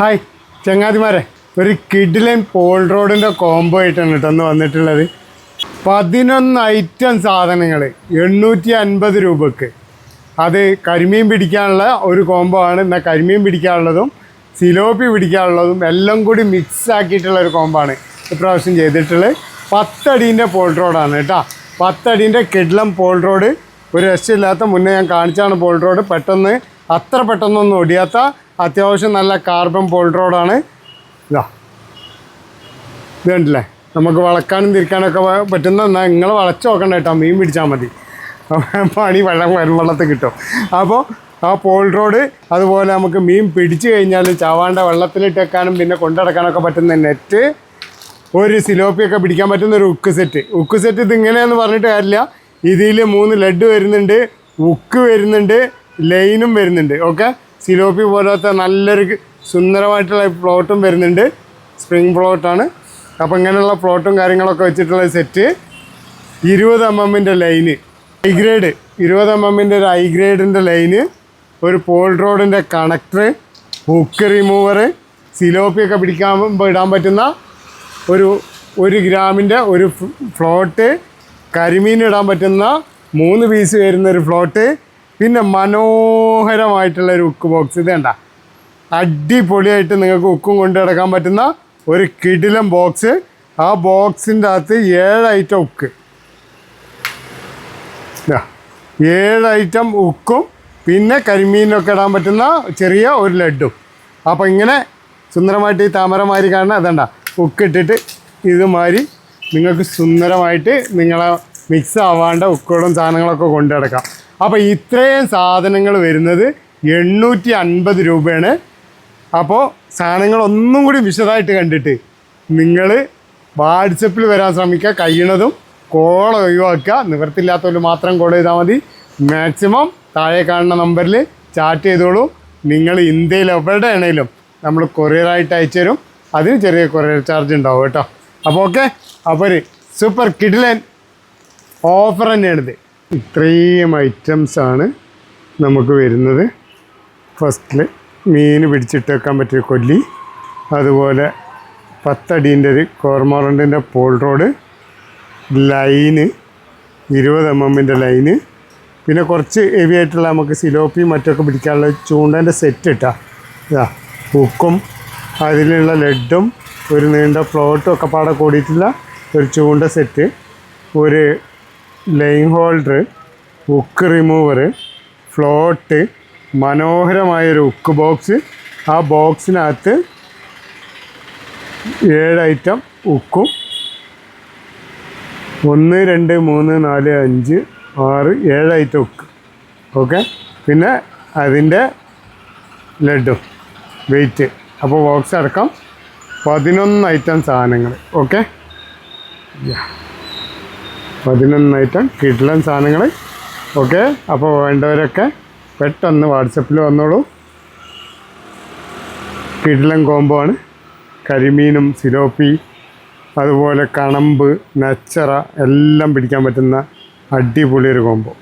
Hi ചങ്ങാതിമാരെ. ഒരു കിഡിലൻ Paul റോഡിന്റെ കോംബോ ആയിട്ടാണ് കേട്ടോ ഒന്ന് വന്നിട്ടുള്ളത്. പതിനൊന്ന് ഐറ്റം സാധനങ്ങൾ എണ്ണൂറ്റി അൻപത് രൂപക്ക്. അത് കരിമീൻ പിടിക്കാനുള്ള ഒരു കോംബോ ആണ്. എന്നാൽ കരിമീൻ പിടിക്കാനുള്ളതും സിലോപ്പി പിടിക്കാനുള്ളതും എല്ലാം കൂടി മിക്സ് ആക്കിയിട്ടുള്ള ഒരു കോംബോ ആണ് ഇപ്രാവശ്യം ചെയ്തിട്ടുള്ളത്. പത്തടീന്റെ പോൾ റോഡാണ് കേട്ടോ. പത്തടീന്റെ കിഡ്ലം പോൾ റോഡ് ഒരു രക്ഷയില്ലാത്ത മുന്നേ ഞാൻ കാണിച്ചാണ് പോൾ റോഡ് പെട്ടെന്ന് അത്ര പെട്ടെന്നൊന്നും ഒടിയാത്ത അത്യാവശ്യം നല്ല കാർബൺ പോൾ റോഡാണ് ഇതാ. ഇത് കണ്ടില്ലേ? നമുക്ക് വളക്കാനും തിരിക്കാനൊക്കെ പറ്റുന്ന നിങ്ങൾ വളച്ച് നോക്കണ്ട കേട്ടോ. മീൻ പിടിച്ചാൽ മതി. പണി വെള്ളം വെള്ളത്തിൽ കിട്ടും. അപ്പോൾ ആ പോൾ റോഡ് അതുപോലെ നമുക്ക് മീൻ പിടിച്ചു കഴിഞ്ഞാൽ ചാവാണ്ട വെള്ളത്തിലിട്ട് വെക്കാനും പിന്നെ കൊണ്ടടക്കാനൊക്കെ പറ്റുന്ന നെറ്റ് ഒരു സിലോപ്പിയൊക്കെ പിടിക്കാൻ പറ്റുന്ന ഒരു ഉക്ക് സെറ്റ് ഉക്ക് സെറ്റ് ഇത് ഇങ്ങനെയെന്ന് പറഞ്ഞിട്ട് കാര്യമില്ല. ഇതിൽ മൂന്ന് ലഡ് വരുന്നുണ്ട് ഉക്ക് വരുന്നുണ്ട് ലൈനും വരുന്നുണ്ട്. ഓക്കെ സിലോപ്പി പോലത്തെ നല്ലൊരു സുന്ദരമായിട്ടുള്ള പ്ലോട്ടും വരുന്നുണ്ട്. സ്പ്രിങ് പ്ലോട്ടാണ്. അപ്പം ഇങ്ങനെയുള്ള പ്ലോട്ടും കാര്യങ്ങളൊക്കെ വെച്ചിട്ടുള്ള സെറ്റ്. ഇരുപത് എം എമ്മിന്റെ ലൈന്. I grade. ഇരുപത് എം എമ്മിന്റെ ഒരു ഐ ഗ്രേഡിന്റെ ലൈന്. ഒരു പോൾ റോഡിന്റെ കണക്ടർ ഹുക്ക് റിമൂവർ. സിലോപ്പിയൊക്കെ പിടിക്കാൻ ഇടാൻ പറ്റുന്ന ഒരു ഒരു ഗ്രാമിന്റെ ഒരു ഫ്ലോട്ട്. കരിമീൻ ഇടാൻ പറ്റുന്ന മൂന്ന് പീസ് വരുന്ന ഒരു ഫ്ലോട്ട്. പിന്നെ മനോഹരമായിട്ടുള്ള ഒരു ഉക്ക് ബോക്സ് ഇത് കണ്ട? അടിപൊളിയായിട്ട് നിങ്ങൾക്ക് ഉക്കും കൊണ്ട് കിടക്കാൻ പറ്റുന്ന ഒരു കിടിലം ബോക്സ് ആ ബോക്സിന്റെ അകത്ത് ഏഴ് ഐറ്റം ഉക്ക്. ഏഴ് ഐറ്റം ഉക്കും പിന്നെ കരിമീനൊക്കെ ഇടാൻ പറ്റുന്ന ചെറിയ ഒരു ലഡും അപ്പോൾ ഇങ്ങനെ സുന്ദരമായിട്ട് ഈ താമരമാരി കാണുന്ന അതണ്ട ഉക്കിട്ടിട്ട് ഇതുമാതിരി നിങ്ങൾക്ക് സുന്ദരമായിട്ട് നിങ്ങളെ മിക്സ് ആവാണ്ട ഉക്കുകളും സാധനങ്ങളൊക്കെ കൊണ്ടു നടക്കാം. അപ്പോൾ ഇത്രയും സാധനങ്ങൾ വരുന്നത് എണ്ണൂറ്റി അൻപത് രൂപയാണ്. അപ്പോൾ സാധനങ്ങൾ ഒന്നും കൂടി വിശദമായിട്ട് കണ്ടിട്ട് നിങ്ങൾ വാട്സപ്പിൽ വരാൻ ശ്രമിക്കുക കഴിയണതും കോൾ ഒഴിവാക്കുക. നിവർത്തില്ലാത്തവർ മാത്രം കോൾ ചെയ്താൽ മതി. മാക്സിമം താഴെ കാണുന്ന നമ്പറിൽ ചാറ്റ് ചെയ്തോളൂ. നിങ്ങൾ ഇന്ത്യയിൽ എവിടെ ആണെങ്കിലും നമ്മൾ കൊറിയറായിട്ട് അയച്ചു തരും. അതിന് ചെറിയ കൊറിയർ ചാർജ് ഉണ്ടാവും കേട്ടോ. അപ്പോൾ ഓക്കെ അപ്പോൾ ഒരു സൂപ്പർ കിഡിലൻ ഓഫർ തന്നെയാണിത്. ഇത്രയും ഐറ്റംസ് ആണ് നമുക്ക് വരുന്നത്. ഫസ്റ്റിൽ മീൻ പിടിച്ചിട്ട് വെക്കാൻ പറ്റിയ കൊല്ലി. അതുപോലെ പത്തടീന്റെ ഒരു കോർമോറണ്ടിന്റെ പോൾ റോഡ്. ലൈന് ഇരുപത് എം എമ്മിന്റെ ലൈന്. പിന്നെ കുറച്ച് ഹെവി ആയിട്ടുള്ള നമുക്ക് സിലോപ്പി മറ്റൊക്കെ പിടിക്കാനുള്ള ചൂണ്ടന്റെ സെറ്റ് ഇട്ടാ. ഇതാ ഹുക്കും അതിലുള്ള ലഡും ഒരു നീണ്ട ഫ്ലോട്ടും ഒക്കെ പാടെ കൂടിയിട്ടുള്ള ഒരു ചൂണ്ട സെറ്റ് ഒരു line holder hook remover float മനോഹരമായൊരു ഉക്ക് ബോക്സ് ആ ബോക്സിനകത്ത് ഏഴ് ഐറ്റം ഉക്കും ഒന്ന് രണ്ട് മൂന്ന് നാല് അഞ്ച് ആറ് ഏഴ് ഐറ്റം ഉക്ക് ഓക്കെ പിന്നെ അതിന്റെ ലഡും വെയിറ്റ് അപ്പോൾ ബോക്സ് അടക്കം പതിനൊന്ന് ഐറ്റം സാധനങ്ങൾ ഓക്കെ പതിനൊന്ന് ഐറ്റം കിഡ്ലൻ സാധനങ്ങൾ ഓക്കെ? അപ്പോൾ വേണ്ടവരൊക്കെ പെട്ടെന്ന് വാട്സപ്പിൽ വന്നോളൂ. കിഡ്ലൻ കോംബോ ആണ് കരിമീനും സിലോപ്പി അതുപോലെ കണമ്പ് നച്ചറ എല്ലാം പിടിക്കാൻ പറ്റുന്ന അടിപൊളിയൊരു കോംബോ